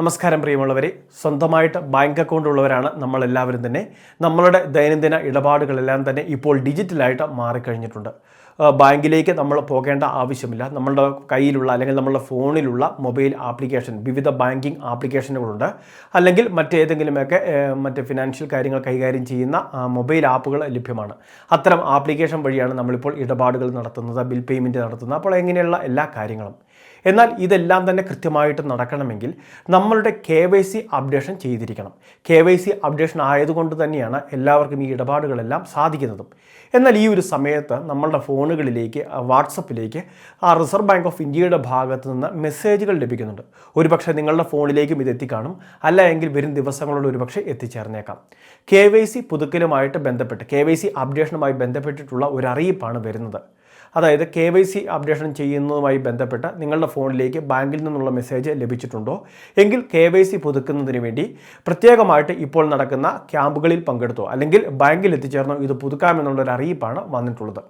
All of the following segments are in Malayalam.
നമസ്കാരം പ്രിയമുള്ളവരെ. സ്വന്തമായിട്ട് ബാങ്ക് അക്കൗണ്ട് ഉള്ളവരാണ് നമ്മളെല്ലാവരും തന്നെ. നമ്മളുടെ ദൈനംദിന ഇടപാടുകളെല്ലാം തന്നെ ഇപ്പോൾ ഡിജിറ്റലായിട്ട് മാറിക്കഴിഞ്ഞിട്ടുണ്ട്. ബാങ്കിലേക്ക് നമ്മൾ പോകേണ്ട ആവശ്യമില്ല. നമ്മളുടെ കയ്യിലുള്ള അല്ലെങ്കിൽ നമ്മളുടെ ഫോണിലുള്ള മൊബൈൽ ആപ്ലിക്കേഷൻ വിവിധ ബാങ്കിങ് ആപ്ലിക്കേഷനുകളുണ്ട്. അല്ലെങ്കിൽ മറ്റേതെങ്കിലുമൊക്കെ മറ്റ് ഫിനാൻഷ്യൽ കാര്യങ്ങൾ കൈകാര്യം ചെയ്യുന്ന മൊബൈൽ ആപ്പുകൾ ലഭ്യമാണ്. അത്തരം ആപ്ലിക്കേഷൻ വഴിയാണ് നമ്മളിപ്പോൾ ഇടപാടുകൾ നടത്തുന്നത് ബിൽ പേയ്മെന്റ് നടത്തുന്നത്. അപ്പോൾ എങ്ങനെയുള്ള എല്ലാ കാര്യങ്ങളും. എന്നാൽ ഇതെല്ലാം തന്നെ കൃത്യമായിട്ട് നടക്കണമെങ്കിൽ നമ്മളുടെ കെ വൈ സി അപ്ഡേഷൻ ചെയ്തിരിക്കണം. കെ വൈ സി അപ്ഡേഷൻ ആയതുകൊണ്ട് തന്നെയാണ് എല്ലാവർക്കും ഈ ഇടപാടുകളെല്ലാം സാധിക്കുന്നതും. എന്നാൽ ഈ ഒരു സമയത്ത് നമ്മളുടെ ഫോണുകളിലേക്ക് വാട്സപ്പിലേക്ക് ആ റിസർവ് ബാങ്ക് ഓഫ് ഇന്ത്യയുടെ ഭാഗത്തു നിന്ന് മെസ്സേജുകൾ ലഭിക്കുന്നുണ്ട്. ഒരുപക്ഷെ നിങ്ങളുടെ ഫോണിലേക്കും ഇത് എത്തിക്കാണും. അല്ല എങ്കിൽ വരും ദിവസങ്ങളോട് ഒരുപക്ഷെ എത്തിച്ചേർന്നേക്കാം. കെ വൈ സി പുതുക്കലുമായിട്ട് ബന്ധപ്പെട്ട് കെ വൈ സി അപ്ഡേഷനുമായി ബന്ധപ്പെട്ടിട്ടുള്ള ഒരു അറിയിപ്പാണ് വരുന്നത്. അതായത് കെ വൈ സി അപ്ഡേഷൻ ചെയ്യുന്നതുമായി ബന്ധപ്പെട്ട് നിങ്ങളുടെ ഫോണിലേക്ക് ബാങ്കിൽ നിന്നുള്ള മെസ്സേജ് ലഭിച്ചിട്ടുണ്ടോ? എങ്കിൽ കെ വൈ സി പുതുക്കുന്നതിന് വേണ്ടി പ്രത്യേകമായിട്ട് ഇപ്പോൾ നടക്കുന്ന ക്യാമ്പുകളിൽ പങ്കെടുത്തോ അല്ലെങ്കിൽ ബാങ്കിൽ എത്തിച്ചേർന്നോ ഇത് പുതുക്കാമെന്നുള്ളൊരു അറിയിപ്പാണ് വന്നിട്ടുള്ളത്.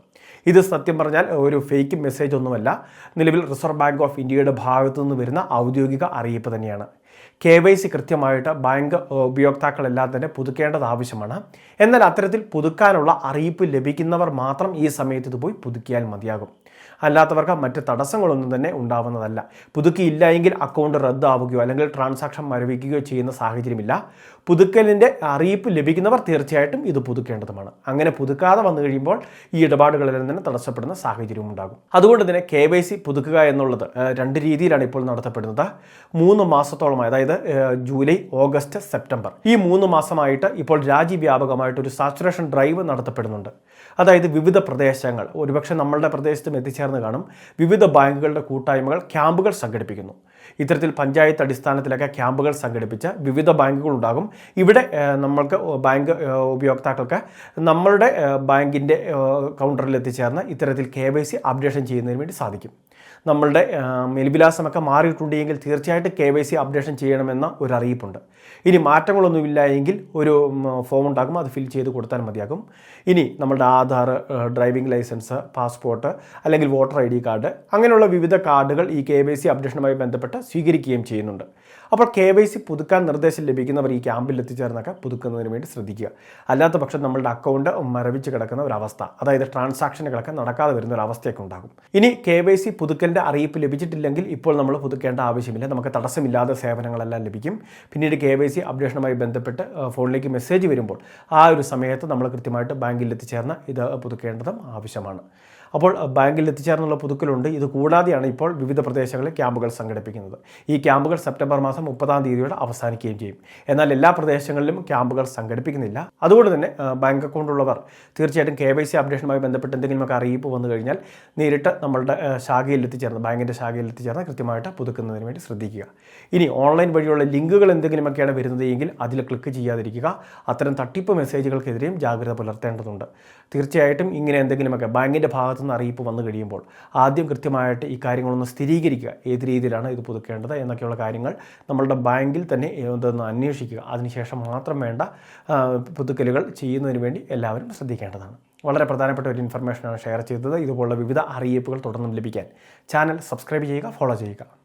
ഇത് സത്യം പറഞ്ഞാൽ ഒരു ഫേക്ക് മെസ്സേജ് ഒന്നുമല്ല. നിലവിൽ റിസർവ് ബാങ്ക് ഓഫ് ഇന്ത്യയുടെ ഭാഗത്തു നിന്ന് വരുന്ന ഔദ്യോഗിക അറിയിപ്പ് തന്നെയാണ്. കെ വൈ സി കൃത്യമായിട്ട് ബാങ്ക് ഉപയോക്താക്കളെല്ലാം തന്നെ പുതുക്കേണ്ടത് ആവശ്യമാണ്. എന്നാൽ അത്തരത്തിൽ പുതുക്കാനുള്ള അറിയിപ്പ് ലഭിക്കുന്നവർ മാത്രം ഈ സമയത്ത് ഇത് പോയി പുതുക്കിയാൽ മതിയാകും. അല്ലാത്തവർക്ക് മറ്റ് തടസ്സങ്ങളൊന്നും തന്നെ ഉണ്ടാവുന്നതല്ല. പുതുക്കിയില്ല എങ്കിൽ അക്കൗണ്ട് റദ്ദാവുകയോ അല്ലെങ്കിൽ ട്രാൻസാക്ഷൻ മരവിക്കുകയോ ചെയ്യുന്ന സാഹചര്യമില്ല. പുതുക്കലിന്റെ അറിയിപ്പ് ലഭിക്കുന്നവർ തീർച്ചയായിട്ടും ഇത് പുതുക്കേണ്ടതുമാണ്. അങ്ങനെ പുതുക്കാതെ വന്നു കഴിയുമ്പോൾ ഈ ഇടപാടുകളെല്ലാം തന്നെ തടസ്സപ്പെടുന്ന സാഹചര്യം ഉണ്ടാകും. അതുകൊണ്ട് തന്നെ കെ വൈ സി പുതുക്കുക എന്നുള്ളത് രണ്ട് രീതിയിലാണ് ഇപ്പോൾ നടത്തപ്പെടുന്നത്. മൂന്ന് മാസത്തോളമായി അതായത് ജൂലൈ ഓഗസ്റ്റ് സെപ്റ്റംബർ. ഈ മൂന്ന് മാസമായിട്ട് ഇപ്പോൾ രാജ്യവ്യാപകമായിട്ട് ഒരു സാച്ചുറേഷൻ ഡ്രൈവ് നടത്തപ്പെടുന്നുണ്ട്. അതായത് വിവിധ പ്രദേശങ്ങൾ ഒരുപക്ഷെ നമ്മളുടെ പ്രദേശത്തും എത്തിച്ചേർന്ന് കാണും. വിവിധ ബാങ്കുകളുടെ കൂട്ടായ്മകൾ ക്യാമ്പുകൾ സംഘടിപ്പിക്കുന്നു. ഇത്തരത്തിൽ പഞ്ചായത്ത് അടിസ്ഥാനത്തിലൊക്കെ ക്യാമ്പുകൾ സംഘടിപ്പിച്ച വിവിധ ബാങ്കുകൾ ഉണ്ടാകും ഇവിടെ നമ്മൾക്ക് ബാങ്ക് ഉപയോക്താക്കൾക്ക് നമ്മളുടെ ബാങ്കിന്റെ കൗണ്ടറിൽ എത്തിച്ചേർന്ന് ഇത്തരത്തിൽ കെ അപ്ഡേഷൻ ചെയ്യുന്നതിന് വേണ്ടി സാധിക്കും. നമ്മളുടെ മെൽവിലാസമൊക്കെ മാറിയിട്ടുണ്ടെങ്കിൽ തീർച്ചയായിട്ടും കെ വൈ സി അപ്ഡേഷൻ ചെയ്യണമെന്ന ഒരു അറിയിപ്പുണ്ട്. ഇനി മാറ്റങ്ങളൊന്നുമില്ല എങ്കിൽ ഒരു ഫോം ഉണ്ടാകും. അത് ഫിൽ ചെയ്ത് കൊടുത്താൽ മതിയാകും. ഇനി നമ്മളുടെ ആധാർ ഡ്രൈവിംഗ് ലൈസൻസ് പാസ്പോർട്ട് അല്ലെങ്കിൽ വോട്ടർ ഐ ഡി കാർഡ് അങ്ങനെയുള്ള വിവിധ കാർഡുകൾ ഈ കെ വൈ സി അപ്ഡേഷനുമായി ബന്ധപ്പെട്ട് സ്വീകരിക്കുകയും ചെയ്യുന്നുണ്ട്. അപ്പോൾ കെ വൈ സി പുതുക്കാൻ നിർദ്ദേശം ലഭിക്കുന്നവർ ഈ ക്യാമ്പിൽ എത്തിച്ചേർന്നൊക്കെ പുതുക്കുന്നതിന് വേണ്ടി ശ്രദ്ധിക്കുക. അല്ലാത്ത പക്ഷം നമ്മളുടെ അക്കൗണ്ട് മരവിച്ച് കിടക്കുന്ന ഒരു അവസ്ഥ അതായത് ട്രാൻസാക്ഷനുകളൊക്കെ നടക്കാതെ വരുന്ന ഒരു അവസ്ഥയൊക്കെ ഉണ്ടാകും. ഇനി കെ വൈ സി പുതുക്കലിന്റെ അറിയിപ്പ് ലഭിച്ചിട്ടില്ലെങ്കിൽ ഇപ്പോൾ നമ്മൾ പുതുക്കേണ്ട ആവശ്യമില്ല. നമുക്ക് തടസ്സമില്ലാതെ സേവനങ്ങളെല്ലാം ലഭിക്കും. പിന്നീട് കെ വൈ സി അപ്ഡേഷനുമായി ബന്ധപ്പെട്ട് ഫോണിലേക്ക് മെസ്സേജ് വരുമ്പോൾ ആ ഒരു സമയത്ത് നമ്മൾ കൃത്യമായിട്ട് ബാങ്കിൽ എത്തിച്ചേർന്ന് ഇത് പുതുക്കേണ്ടതും ആവശ്യമാണ്. അപ്പോൾ ബാങ്കിൽ എത്തിച്ചേർന്നുള്ള പുതുക്കലുണ്ട്. ഇത് കൂടാതെയാണ് ഇപ്പോൾ വിവിധ പ്രദേശങ്ങളിൽ ക്യാമ്പുകൾ സംഘടിപ്പിക്കുന്നത്. ഈ ക്യാമ്പുകൾ സെപ്റ്റംബർ മാസം മുപ്പതാം തീയതിയോടെ അവസാനിക്കുകയും ചെയ്യും. എന്നാൽ എല്ലാ പ്രദേശങ്ങളിലും ക്യാമ്പുകൾ സംഘടിപ്പിക്കുന്നില്ല. അതുകൊണ്ട് തന്നെ ബാങ്ക് അക്കൗണ്ട് ഉള്ളവർ തീർച്ചയായിട്ടും കെ വൈ സി അപ്ഡേഷനുമായി ബന്ധപ്പെട്ട് എന്തെങ്കിലുമൊക്കെ അറിയിപ്പ് വന്നു കഴിഞ്ഞാൽ നേരിട്ട് നമ്മളുടെ ശാഖയിൽ എത്തിച്ചേർന്ന് ബാങ്കിന്റെ ശാഖയിൽ എത്തിച്ചേർന്ന് കൃത്യമായിട്ട് പുതുക്കുന്നതിന് വേണ്ടി ശ്രദ്ധിക്കുക. ഇനി ഓൺലൈൻ വഴിയുള്ള ലിങ്കുകൾ എന്തെങ്കിലുമൊക്കെയാണ് വരുന്നത് എങ്കിൽ അതിൽ ക്ലിക്ക് ചെയ്യാതിരിക്കുക. അത്തരം തട്ടിപ്പ് മെസ്സേജുകൾക്കെതിരെയും ജാഗ്രത പുലർത്തേണ്ടതുണ്ട്. തീർച്ചയായിട്ടും ഇങ്ങനെ എന്തെങ്കിലുമൊക്കെ ബാങ്കിന്റെ ഭാഗത്തു നിന്ന് അറിയിപ്പ് വന്നു കഴിയുമ്പോൾ ആദ്യം കൃത്യമായിട്ട് ഈ കാര്യങ്ങളൊന്ന് സ്ഥിരീകരിക്കുക. ഏത് രീതിയിലാണ് ഇത് പുതുക്കേണ്ടത് എന്നൊക്കെയുള്ള കാര്യങ്ങൾ നമ്മളുടെ ബാങ്കിൽ തന്നെ ഇതൊന്ന് അന്വേഷിക്കുക. അതിനുശേഷം മാത്രം വേണ്ട പുതുക്കലുകൾ ചെയ്യുന്നതിന് വേണ്ടി എല്ലാവരും ശ്രദ്ധിക്കേണ്ടതാണ്. വളരെ പ്രധാനപ്പെട്ട ഒരു ഇൻഫർമേഷനാണ് ഷെയർ ചെയ്തത്. ഇതുപോലുള്ള വിവിധ അറിയിപ്പുകൾ തുടർന്നും ലഭിക്കാൻ. ചാനൽ സബ്സ്ക്രൈബ് ചെയ്യുക ഫോളോ ചെയ്യുക.